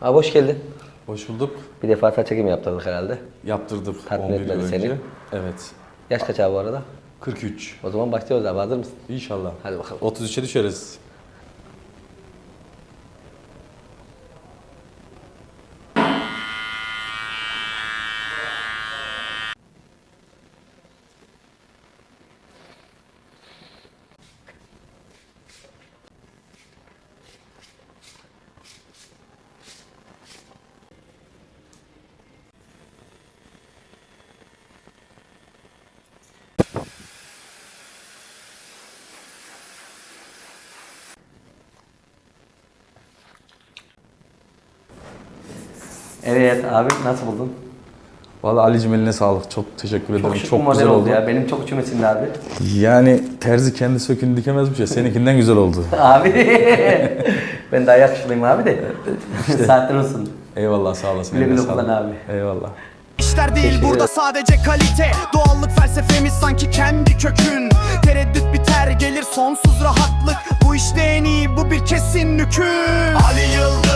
Abi hoş geldin. Hoş bulduk. Bir defa saç çekimi yaptırdık herhalde. Yaptırdık Tatmin 11 yıl etmedi önce. seni. Evet. Yaş kaç abi bu arada? 43. O zaman başlıyoruz abi hazır mısın? İnşallah. Hadi bakalım. 33'e düşeriz. Evet abi nasıl buldun? Vallahi Ali'cim eline sağlık. Çok teşekkür ederim. Çok Çok, şık bir model güzel oldu oldu. ya. Benim çok içime sindi abi. Yani terzi kendi sökünü dikemezmiş ya. Seninkinden güzel oldu. Abi ben daha yakışıklıyım abi de. Saatler olsun. Eyvallah sağ olasın. Güle eline güle sağlık. kullan abi. Eyvallah. İşler değil Teşekkür burada sadece kalite Doğallık felsefemiz sanki kendi kökün Tereddüt biter gelir sonsuz rahatlık Bu işte en iyi bu bir kesin hüküm Ali Yıldız